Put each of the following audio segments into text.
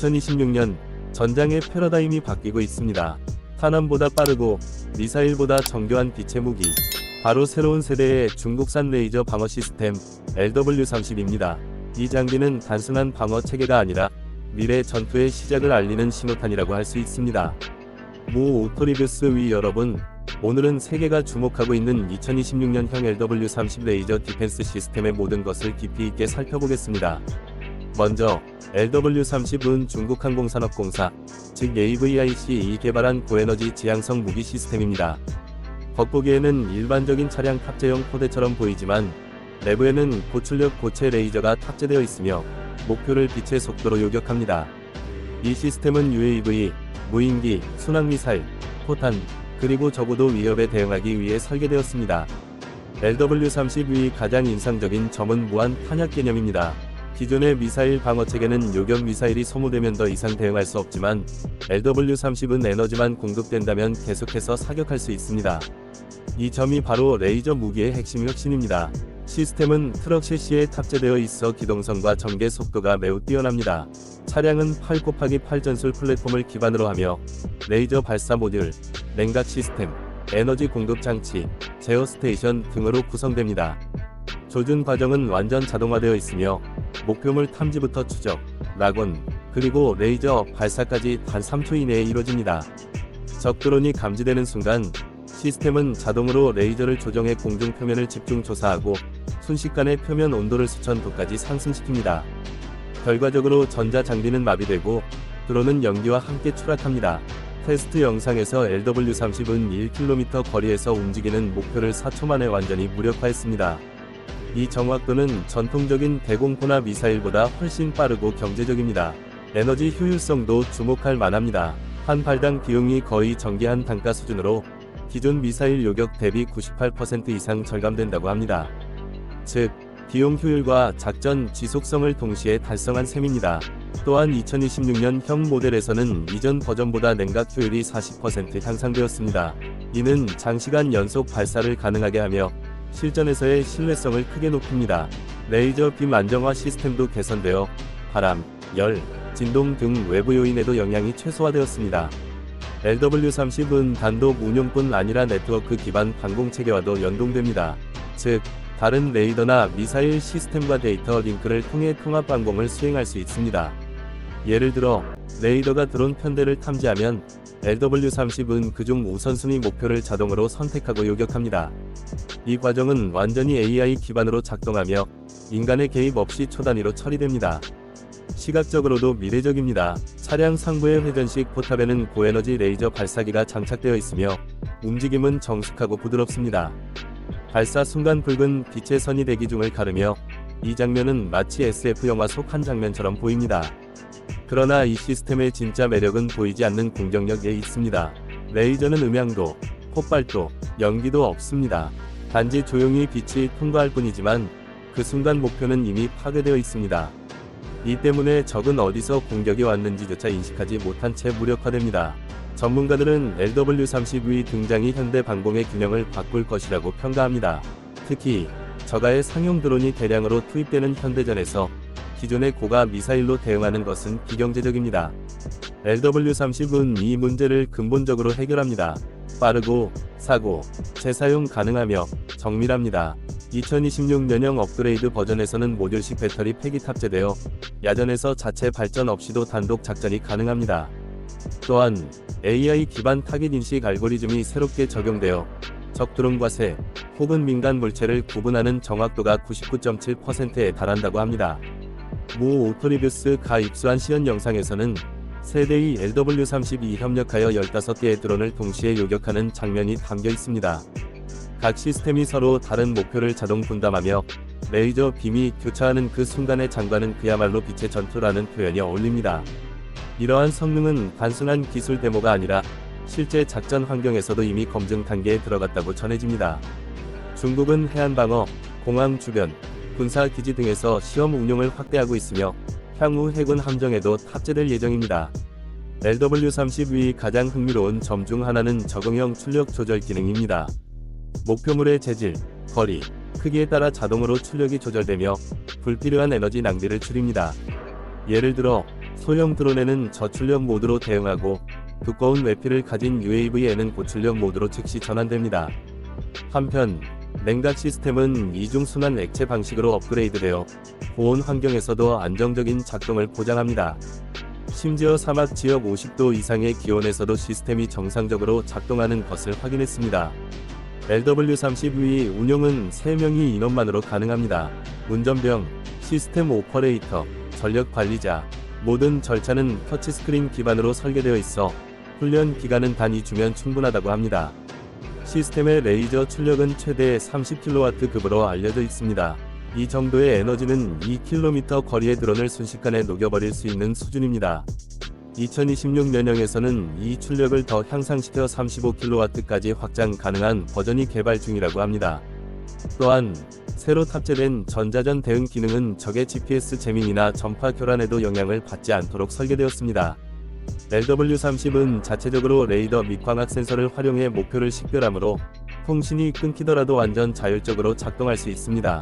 2026년 전장의 패러다임이 바뀌고 있습니다. 탄환보다 빠르고 미사일보다 정교한 빛의 무기. 바로 새로운 세대의 중국산 레이저 방어 시스템 LW30입니다. 이 장비는 단순한 방어 체계가 아니라 미래 전투의 시작을 알리는 신호탄이라고 할 수 있습니다. 모 오토리뷰스 위 여러분, 오늘은 세계가 주목하고 있는 2026년형 LW30 레이저 디펜스 시스템의 모든 것을 깊이 있게 살펴보겠습니다. 먼저 LW30은 중국 항공산업공사, 즉 AVIC이 개발한 고에너지 지향성 무기 시스템입니다. 겉보기에는 일반적인 차량 탑재용 포대처럼 보이지만 내부에는 고출력 고체 레이저가 탑재되어 있으며 목표를 빛의 속도로 요격합니다. 이 시스템은 UAV, 무인기, 순항미사일, 포탄, 그리고 적어도 위협에 대응하기 위해 설계되었습니다. LW-30의 가장 인상적인 점은 무한 탄약 개념입니다. 기존의 미사일 방어 체계는 요격 미사일이 소모되면 더 이상 대응할 수 없지만 LW-30은 에너지만 공급된다면 계속해서 사격할 수 있습니다. 이 점이 바로 레이저 무기의 핵심 혁신입니다. 시스템은 트럭 셰시에 탑재되어 있어 기동성과 전개 속도가 매우 뛰어납니다. 차량은 8 곱하기 8 전술 플랫폼을 기반으로 하며 레이저 발사 모듈, 냉각 시스템, 에너지 공급 장치, 제어 스테이션 등으로 구성됩니다. 조준 과정은 완전 자동화되어 있으며 목표물 탐지부터 추적, 낙원, 그리고 레이저 발사까지 단 3초 이내에 이루어집니다. 적 드론이 감지되는 순간 시스템은 자동으로 레이저를 조정해 공중 표면을 집중 조사하고 순식간에 표면 온도를 수천 도까지 상승시킵니다. 결과적으로 전자 장비는 마비되고 드론은 연기와 함께 추락합니다. 테스트 영상에서 LW30은 1km 거리에서 움직이는 목표를 4초 만에 완전히 무력화했습니다. 이 정확도는 전통적인 대공포나 미사일보다 훨씬 빠르고 경제적입니다. 에너지 효율성도 주목할 만합니다. 한 발당 비용이 거의 전기한 단가 수준으로 기존 미사일 요격 대비 98% 이상 절감된다고 합니다. 즉, 비용 효율과 작전 지속성을 동시에 달성한 셈입니다. 또한 2026년 형 모델에서는 이전 버전보다 냉각 효율이 40% 향상되었습니다. 이는 장시간 연속 발사를 가능하게 하며 실전에서의 신뢰성을 크게 높입니다. 레이저 빔 안정화 시스템도 개선되어 바람, 열, 진동 등 외부 요인에도 영향이 최소화되었습니다. LW30은 단독 운용뿐 아니라 네트워크 기반 방공 체계와도 연동됩니다. 즉, 다른 레이더나 미사일 시스템과 데이터 링크를 통해 통합 방공을 수행할 수 있습니다. 예를 들어, 레이더가 드론 편대를 탐지하면 LW30은 그중 우선순위 목표를 자동으로 선택하고 요격합니다. 이 과정은 완전히 AI 기반으로 작동하며 인간의 개입 없이 초단위로 처리됩니다. 시각적으로도 미래적입니다. 차량 상부의 회전식 포탑에는 고에너지 레이저 발사기가 장착되어 있으며 움직임은 정숙하고 부드럽습니다. 발사 순간 붉은 빛의 선이 대기 중을 가르며 이 장면은 마치 SF 영화 속 한 장면처럼 보입니다. 그러나 이 시스템의 진짜 매력은 보이지 않는 공격력에 있습니다. 레이저는 음향도, 폭발도, 연기도 없습니다. 단지 조용히 빛이 통과할 뿐이지만 그 순간 목표는 이미 파괴되어 있습니다. 이 때문에 적은 어디서 공격이 왔는지조차 인식하지 못한 채 무력화됩니다. 전문가들은 LW30의 등장이 현대 방공의 균형을 바꿀 것이라고 평가합니다. 특히 저가의 상용 드론이 대량으로 투입되는 현대전에서 기존의 고가 미사일로 대응하는 것은 비경제적입니다. LW30은 이 문제를 근본적으로 해결합니다. 빠르고, 사고, 재사용 가능하며 정밀합니다. 2026년형 업그레이드 버전에서는 모듈식 배터리 팩이 탑재되어 야전에서 자체 발전 없이도 단독 작전이 가능합니다. 또한 AI 기반 타깃 인식 알고리즘이 새롭게 적용되어 적 드론과 새 혹은 민간 물체를 구분하는 정확도가 99.7%에 달한다고 합니다. 모 오토리뷰스 가 입수한 시연 영상에서는 세대의 LW32 협력하여 15개의 드론을 동시에 요격하는 장면이 담겨 있습니다. 각 시스템이 서로 다른 목표를 자동 분담하며 레이저 빔이 교차하는 그 순간의 장관은 그야말로 빛의 전투라는 표현이 어울립니다. 이러한 성능은 단순한 기술 데모가 아니라 실제 작전 환경에서도 이미 검증 단계에 들어갔다고 전해집니다. 중국은 해안 방어, 공항 주변, 군사 기지 등에서 시험 운용을 확대하고 있으며 향후 해군 함정에도 탑재될 예정입니다. LW30의 가장 흥미로운 점 중 하나는 적응형 출력 조절 기능입니다. 목표물의 재질, 거리, 크기에 따라 자동으로 출력이 조절되며 불필요한 에너지 낭비를 줄입니다. 예를 들어 소형 드론에는 저출력 모드로 대응하고 두꺼운 외피를 가진 UAV에는 고출력 모드로 즉시 전환됩니다. 한편 냉각 시스템은 이중 순환 액체 방식으로 업그레이드되어 고온 환경에서도 안정적인 작동을 보장합니다. 심지어 사막 지역 50도 이상의 기온에서도 시스템이 정상적으로 작동하는 것을 확인했습니다. LW30V 운용은 3명의 인원만으로 가능합니다. 운전병, 시스템 오퍼레이터, 전력 관리자, 모든 절차는 터치스크린 기반으로 설계되어 있어 훈련 기간은 단 2주면 충분하다고 합니다. 시스템의 레이저 출력은 최대 30kW 급으로 알려져 있습니다. 이 정도의 에너지는 2km 거리의 드론을 순식간에 녹여버릴 수 있는 수준입니다. 2026년형에서는 이 출력을 더 향상시켜 35kW까지 확장 가능한 버전이 개발 중이라고 합니다. 또한 새로 탑재된 전자전 대응 기능은 적의 GPS 재밍이나 전파 교란에도 영향을 받지 않도록 설계되었습니다. LW30은 자체적으로 레이더 및 광학 센서를 활용해 목표를 식별하므로 통신이 끊기더라도 완전 자율적으로 작동할 수 있습니다.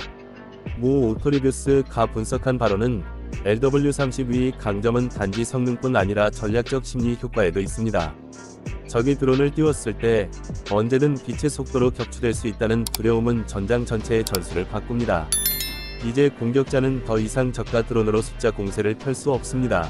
모 오토리뷰스 가 분석한 바로는 LW30의 강점은 단지 성능뿐 아니라 전략적 심리 효과에도 있습니다. 적이 드론을 띄웠을 때 언제든 빛의 속도로 격추될 수 있다는 두려움은 전장 전체의 전술을 바꿉니다. 이제 공격자는 더 이상 적과 드론으로 숫자 공세를 펼 수 없습니다.